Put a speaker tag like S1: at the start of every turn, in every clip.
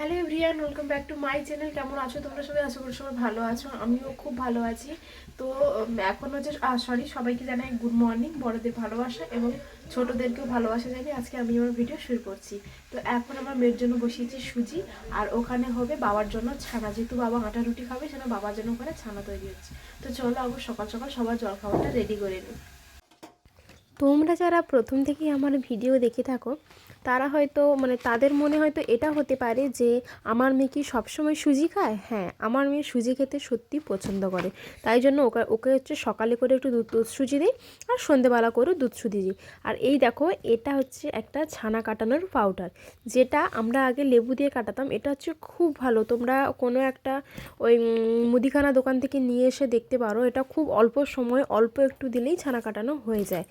S1: Hello everyone welcome back to my channel. কেমন আছো তোমরা সবাই? আশা করি সবাই ভালো আছো, আমিও খুব ভালো আছি। তো এখন হচ্ছে সরি সবাইকে জানাই গুড মর্নিং বড়দের ভালোবাসা এবং ছোটোদেরকেও ভালোবাসা জানি আজকে আমি আমার ভিডিও শুরু করছি। তো এখন আমার মেয়ের জন্য বসিয়েছি সুজি, আর ওখানে হবে বাবার জন্য ছানা। যেহেতু বাবা আটা রুটি খাবে সেটা বাবার জন্য ওখানে ছানা তৈরি হচ্ছে। তো চলো, আবার সকাল সকাল সবার জল খাবারটা রেডি করে নিই।
S2: তোমরা যারা প্রথম থেকেই আমার ভিডিও দেখে থাকো, তারা হয়তো মানে তাদের মনে হয়তো এটা হতে পারে যে, আমার মেয়ে কি সবসময় সুজি খায়? হ্যাঁ আমার মেয়ে সুজি খেতে সত্যি পছন্দ করে। তাই জন্য ওকে ওকে হচ্ছে সকালে করে একটু দুধ দুধ সুজি দিই আর সন্ধেবেলা করে দুধ সুজি দিই। আর এই দেখো, এটা হচ্ছে একটা ছানা কাটানোর পাউডার যেটা আমরা আগে লেবু দিয়ে কাটাতাম। এটা হচ্ছে খুব ভালো। তোমরা কোনো একটা ওই মুদিখানা দোকান থেকে নিয়ে এসে দেখতে পারো, এটা খুব অল্প সময়, অল্প একটু দিলেই ছানা কাটানো হয়ে যায়।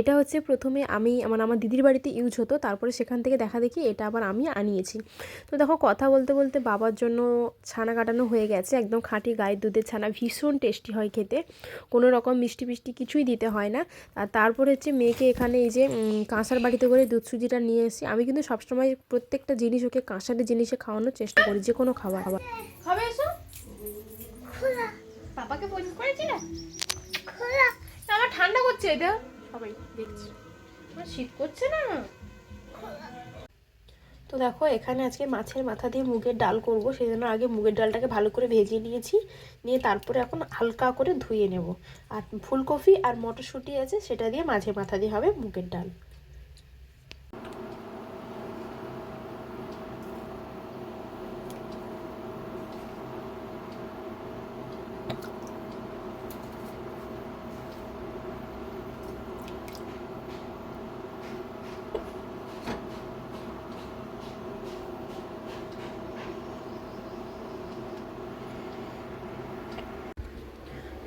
S2: এটা হচ্ছে প্রথমে আমি মানে আমার দিদির বাড়িতে ইউজ হতো তারপরে সেখান থেকে দেখা দেখি এটা আবার আমি আনিয়েছি। তো দেখো কথা বলতে বলতে বাবার জন্য ছানা কাটানো হয়ে গেছে একদম খাঁটি গায়ের দুধের ছানা ভীষণ টেস্টি হয় খেতে। কোনো রকম মিষ্টি মিষ্টি কিছুই দিতে হয় না। আর তারপরে হচ্ছে মেয়েকে এখানে এই যে কাঁসার বাড়িতে করে দুধ সুজিটা নিয়ে এসেছি। আমি কিন্তু সবসময় প্রত্যেকটা জিনিস ওকে কাঁসারের জিনিসে খাওয়ানোর চেষ্টা করি যে কোনো খাবার। খাবার।
S1: এসো। পাপাকে ফোন করেছিলে? আমার ঠান্ডা করছে এটা সবাই দেখছি। শীত করছে না?
S2: তো দেখো, এখানে আজকে মাছের মাথা দিয়ে মুগের ডাল করব, সেই জন্য আগে মুগের ডালটাকে ভালো করে ভেজে নিয়েছি, নিয়ে তারপরে এখন হালকা করে ধুয়ে নেব। আর ফুলকপি আর মটরশুঁটি আছে, সেটা দিয়ে মাঝে মাথা দিয়ে হবে মুগের ডাল।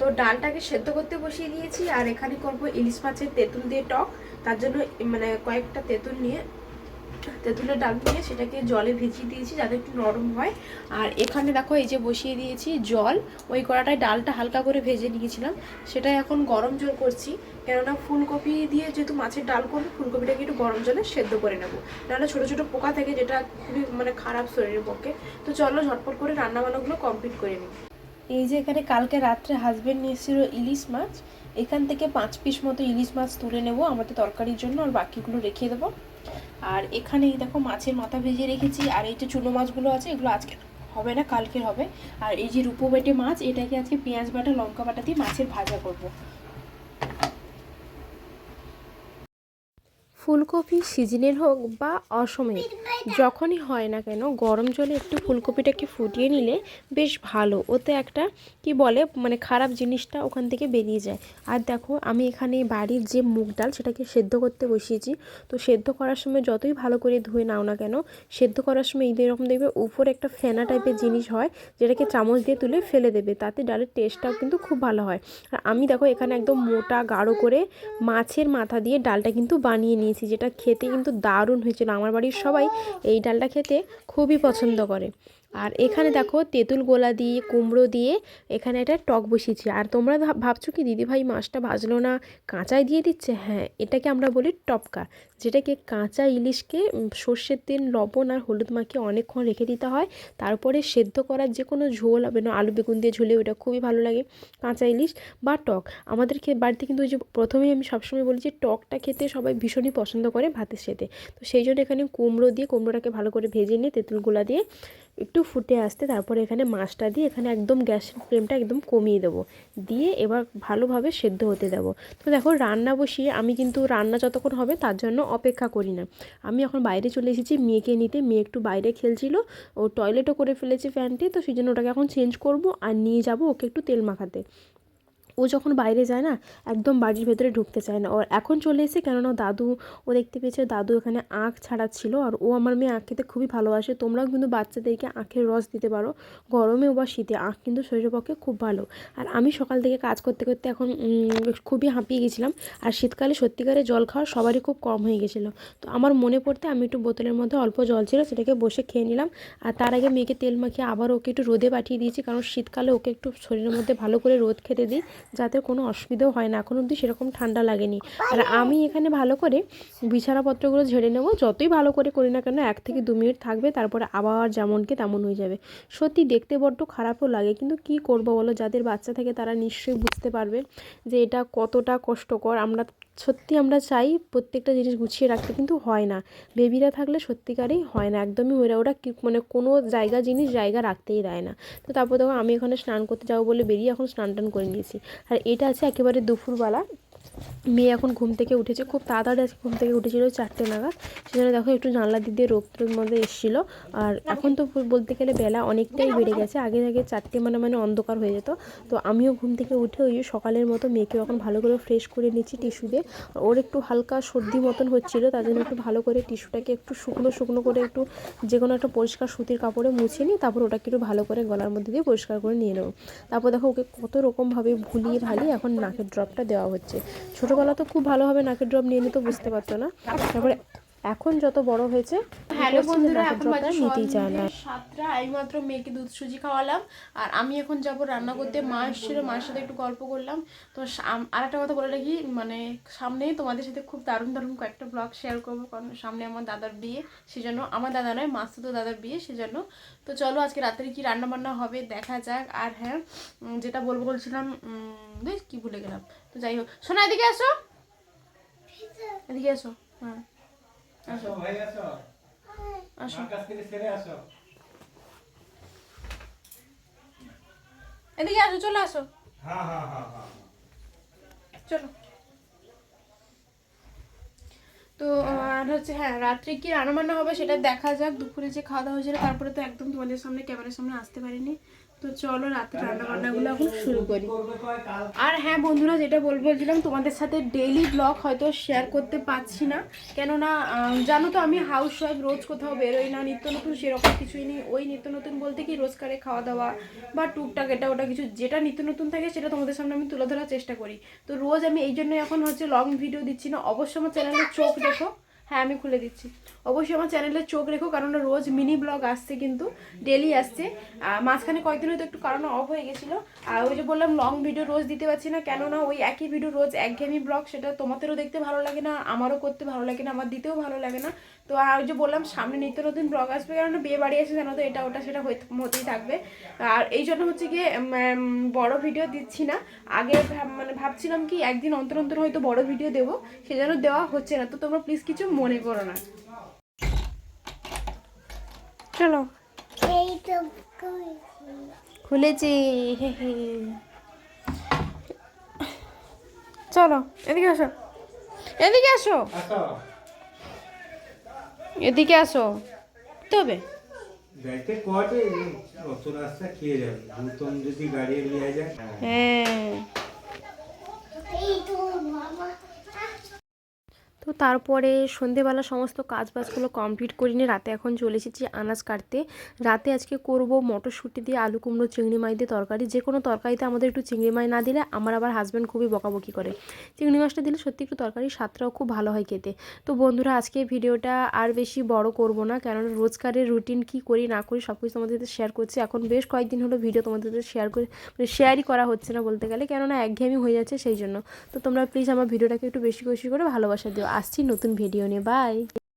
S1: তো ডালটাকে সেদ্ধ করতে বসিয়ে দিয়েছি, আর এখানে করব ইলিশ মাছের তেঁতুল দিয়ে টক। তার জন্য মানে কয়েকটা তেঁতুল নিয়ে, তেঁতুলের ডাল নিয়ে সেটাকে জলে ভিজিয়ে দিয়েছি যাতে একটু নরম হয়। আর এখানে দেখো, এই যে বসিয়ে দিয়েছি জল। ওই কড়াটায় ডালটা হালকা করে ভেজে নিয়েছিলাম। সেটা এখন গরম জল করছি। কেননা ফুলকপি দিয়ে যেহেতু মাছের ডাল করব, ফুলকপিটাকে একটু গরম জলে সেদ্ধ করে নেব। নাহলে ছোটো ছোটো পোকা থাকে, যেটা খুবই মানে খারাপ শরীরের পক্ষে। তো চলো ঝটপট করে রান্নাবান্নাগুলো কমপ্লিট করে নিই। এই যে এখানে কালকে রাত্রে হাজবেন্ড নিয়েছিল ইলিশ মাছ, এখান থেকে পাঁচ পিস মতো ইলিশ মাছ তুলে নেব আমাদের তরকারির জন্য আর বাকিগুলো রেখে দেবো। আর এখানে দেখো মাছের মাথা ভেজে রেখেছি, আর এই যে চুনো মাছগুলো আছে, এগুলো আজকে হবে না কালকে হবে। আর এই যে রূপো বেটে মাছ, এটাকে আজকে পেঁয়াজ বাটা, লঙ্কা বাটা দিয়ে মাছের ভাজা করব।
S2: ফুলকপি সিজনের হোক বা অসময়ে যখনই হয় না কেন গরম জলে একটু ফুলকপিটাকে ফুটিয়ে নিলে বেশ ভালো। ওতে একটা কি বলে মানে খারাপ জিনিসটা ওখান থেকে বেরিয়ে যায়। আর দেখো, আমি এখানে বাড়ির যে মুগ ডাল, সেটাকে সেদ্ধ করতে বসিয়েছি। তো সেদ্ধ করার সময় যতই ভালো করে ধুয়ে নাও না কেন, সেদ্ধ করার সময় এই এরকম দেখবে উপরে একটা ফেনা টাইপের জিনিস হয়, যেটাকে চামচ দিয়ে তুলে ফেলে দেবে। তাতে ডালের টেস্টটাও কিন্তু খুব ভালো হয়। আর আমি দেখো, এখানে একদম মোটা, গাঢ় করে মাছের মাথা দিয়ে ডালটা কিন্তু বানিয়ে নিয়েছি। যেটা খেতে কিন্তু দারুণ হয়েছিল। আমার বাড়ির সবাই এই ডালটা খেতে খুবই পছন্দ করে। আর এখানে দেখো তেঁতুল গোলা দিয়ে, কুমড়ো দিয়ে এখানে একটা টক বসিয়েছি। আর তোমরা ভাব- ভাবছ কি, দিদিভাই মাছটা ভাজলো না, কাঁচাই দিয়ে দিচ্ছে? হ্যাঁ এটাকে আমরা বলি টপকা, যেটাকে কাঁচা ইলিশকে সর্ষের তেল, লবণ আর হলুদ মাখিয়ে অনেকক্ষণ রেখে দিতে হয়। তারপরে সেদ্ধ করার যে কোনো ঝোল হবে না, আলু বেগুন দিয়ে ঝোলে ওটা খুবই ভালো লাগে, কাঁচা ইলিশ বা টক। আমাদের বাড়িতে কিন্তু ওই যে প্রথমেই আমি সবসময় বলি যে টকটা খেতে সবাই ভীষণই পছন্দ করে ভাতের সাথে। তো সেই জন্য এখানে কুমড়ো দিয়ে, কুমড়োটাকে ভালো করে ভেজে নিয়ে, তেঁতুল গোলা দিয়ে একটু ফুটে আসতে তারপরে এখানে মাছটা দিয়ে এখানে একদম গ্যাসের ফ্লেমটা একদম কমিয়ে দেবো। দিয়ে এবার ভালোভাবে সেদ্ধ হতে দেবো। তো দেখো রান্না বসিয়ে আমি কিন্তু রান্না যতক্ষণ হবে তার জন্য অপেক্ষা করি না। আমি এখন বাইরে চলে এসেছি মেয়েকে নিতে। মেয়ে একটু বাইরে খেলছিল। ও টয়লেটও করে ফেলেছি ফ্যানটি তো সেই জন্য ওটাকে এখন চেঞ্জ করব আর নিয়ে যাব ওকে একটু তেল মাখাতে। ও যখন বাইরে যায় না, একদম বাড়ির ভেতরে ঢুকতে চায় না। ওর এখন চলে এসে কেননা দাদু, ও দেখতে পেয়েছে দাদু এখানে আখ ছাড়াচ্ছিল আর ও আমার মেয়ে আখ খেতে খুবই ভালোবাসে। তোমরাও কিন্তু বাচ্চাদেরকে আখের রস দিতে পারো, গরমে বা শীতে। আখ কিন্তু শরীরের পক্ষে খুব ভালো। আর আমি সকাল থেকে কাজ করতে করতে এখন খুবই হাঁপিয়ে গেছিলাম। আর শীতকালে সত্যিকারে জল খাওয়া সবারই খুব কম হয়ে গেছিল। তো আমার মনে পড়তে আমি একটু বোতলের মধ্যে অল্প জল ছিল, সেটাকে বসে খেয়ে নিলাম। আর তার আগে মেয়েকে তেল মাখিয়ে আবার ওকে একটু রোদে পাঠিয়ে দিয়েছি, কারণ শীতকালে ওকে একটু শরীরের মধ্যে ভালো করে রোদ খেতে দিই। যাতে কোনো অসুবিধাও হয় না, এখন অবধি সেরকম ঠান্ডা লাগেনি। আর আমি এখানে ভালো করে বিছানাপত্রগুলো ঝেড়ে নেব, যতই ভালো করে করি না কেন, এক থেকে দু মিনিট থাকবে, তারপরে আবার যেমনকে তেমন হয়ে যাবে। সত্যি দেখতে বড্ড খারাপও লাগে, কিন্তু কি করব বলো? যাদের বাচ্চা থাকে তারা নিশ্চয়ই বুঝতে পারবে যে এটা কতটা কষ্টকর। আমরা সত্যি আমরা চাই প্রত্যেকটা জিনিস গুছিয়ে রাখতে, কিন্তু হয় না। বেবিরা থাকলে সত্যিকারেই হয় না। একদমই ওরা ওরা মানে কোনো জায়গা, জিনিস জায়গা রাখতেই দেয় না। তো তারপর দেখো আমি এখানে স্নান করতে যাব বলে বেরিয়ে এখন স্নান টান করে নিয়েছি। আর এটা আছে একেবারে দুপুরবেলা। মেয়ে এখন ঘুম থেকে উঠেছে, খুব তাড়াতাড়ি আজকে ঘুম থেকে উঠেছিল চারটে নাগাদ। সেজন্য দেখো একটু জানলা দিক দিয়ে রোদ্রের মধ্যে এসেছিল। আর এখন তো বলতে গেলে বেলা অনেকটাই বেড়ে গেছে, আগে আগে চারটে মানে মানে অন্ধকার হয়ে যেত। তো আমিও ঘুম থেকে উঠে ওই সকালের মতো মেয়েকে এখন ভালো করে ফ্রেশ করে নিচ্ছি টিস্যু দিয়ে। ওর একটু হালকা সর্দি মতন হচ্ছিল, তার জন্য একটু ভালো করে টিস্যুটাকে একটু শুকনো শুকনো করে একটু যে কোনো একটা পরিষ্কার সুতির কাপড়ে মুছে নিই তারপর ওটাকে একটু ভালো করে গলার মধ্যে দিয়ে পরিষ্কার করে নিয়ে নেব। তারপর দেখো ওকে কত রকমভাবে ভুলিয়ে ভালিয়ে এখন নাকের ড্রপটা দেওয়া হচ্ছে। ছোটোবেলা তো খুব ভালোভাবে নাকের ড্রপ নিয়ে নিতে বুঝতে পারতো না? তারপরে এখন যত বড় হয়েছে
S1: হ্যালো বন্ধুরা এখন
S2: ড্রপটা
S1: বাজে
S2: নিতেই চায় না।
S1: সাতটা এইমাত্র মেয়েকে দুধ সুজি খাওয়ালাম। আর আমি এখন যাব রান্না করতে। মা এসেছিল মার সাথে একটু গল্প করলাম। তো আর একটা কথা বলে রাখি মানে সামনেই তোমাদের সাথে খুব দারুণ দারুণ কয়েকটা ব্লগ শেয়ার করব কারণ সামনে আমার দাদার বিয়ে সেজন্য আমার দাদা নয় মাস তো দাদার বিয়ে সেজন্য। তো চলো আজকে রাত্রে কি রান্না বান্না হবে দেখা যাক। আর হ্যাঁ যেটা বলব বলছিলাম কি ভুলে গেলাম। তো যাই হোক শোনা এদিকে আসো এদিকে আসো হ্যাঁ। আসো।
S3: ভাই আসো।
S1: আসো।
S3: কাছ থেকে সেরে আসো।
S1: এদিকে আসো চলে আসো।
S3: হ্যাঁ হ্যাঁ হ্যাঁ হ্যাঁ
S1: চলো। তো আর হচ্ছে হ্যাঁ রাত্রে কি রান্না বান্না হবে সেটা দেখা যাক। দুপুরে যে খাওয়া দাওয়া হয়েছিল তারপরে তো একদম তোমাদের সামনে ক্যামেরার সামনে আসতে পারিনি। তো চলো রাত্রে রান্না বান্নাগুলো এখন শুরু করি। আর হ্যাঁ বন্ধুরা যেটা বলব বলছিলাম তোমাদের সাথে ডেইলি ব্লগ হয়তো শেয়ার করতে পারছি না। কেননা জানো তো আমি হাউস ওয়াইফ রোজ কোথাও বেরোই না নিত্য নতুন সেরকম কিছুই নেই। ওই নিত্য নতুন বলতে কি রোজকারে খাওয়া দাওয়া বা টুকটাক এটা ওটা কিছু যেটা নিত্য নতুন থাকে সেটা তোমাদের সামনে আমি তুলে ধরার চেষ্টা করি। তো রোজ আমি এই জন্য এখন হচ্ছে লং ভিডিও দিচ্ছি না। অবশ্য আমার চ্যানেলে চোখ রেখো হ্যাঁ আমি খুলে দিচ্ছি। অবশ্যই আমার চ্যানেলে চোখ রেখো, কারণ রোজ মিনি ব্লগ আসছে কিন্তু ডেলি আসছে। মাঝখানে কয়েকদিন হয়তো একটু কারণ অফ হয়ে গেছিল। আর ওই যে বললাম লং ভিডিও রোজ দিতে পারছি না, কেননা ওই একই ভিডিও রোজ একঘেয়েমি ব্লগ সেটা তোমাদেরও দেখতে ভালো লাগে না, আমারও করতে ভালো লাগে না, আমার দিতেও ভালো লাগে না। তো আর ওই যে বললাম, সামনে নিত্য নতুন ব্লগ আসবে কারণ বিয়ে বাড়ি আছে জানো তো, এটা, ওটা, সেটা হতেই থাকবে। আর এই জন্য হচ্ছে গিয়ে বড় ভিডিও দিচ্ছি না। আগে মানে ভাবছিলাম কি, একদিন অন্তর অন্তর হয়তো বড় ভিডিও দেবো, সেজন্য দেওয়া হচ্ছে না। তো তোমরা প্লিজ কিছু মনে করো না। চলো। খুলেছি। হে হে। চলো এদিকে আসো। এদিকে আসো। এদিকে আসো। তবে।
S3: যাইতে কটে অত রাস্তা খেয়ে যাবে। নতুন যদি গাড়ি নিয়ে যায়।
S1: হ্যাঁ।
S2: তো তারপরে সন্ধেবেলা সমস্ত কাজ বাজগুলো কমপ্লিট করে নিয়ে রাতে এখন চলে এসেছি আনাজ কাটতে। রাতে আজকে করব মটরশুঁটি দিয়ে আলু কুমড়ো, চিংড়ি মাছ দিয়ে তরকারি। যে কোনো তরকারিতে আমাদের একটু চিংড়ি মাছ না দিলে আমার আবার হাজব্যান্ড খুবই বকাবকি করে। চিংড়ি মাছটা দিলে সত্যি একটু তরকারি স্বাদটাও খুব ভালো হয় খেতে। তো বন্ধুরা, আজকে ভিডিওটা আর বেশি বড় করব না, কেননা রোজকারের রুটিন কি করি, না করি সব কিছু তোমাদের শেয়ার করছি। এখন বেশ কয়েকদিন হলো ভিডিও তোমাদের সাথে শেয়ার করে মানে শেয়ারই করা হচ্ছে না বলতে গেলে, কেননা একঘেয়েমি হয়ে যাচ্ছে সেই জন্য। তো তোমরা প্লিজ আমার ভিডিওটাকে একটু বেশি বেশি করে ভালোবাসা দিও। আসছি নতুন ভিডিও নিয়ে বাই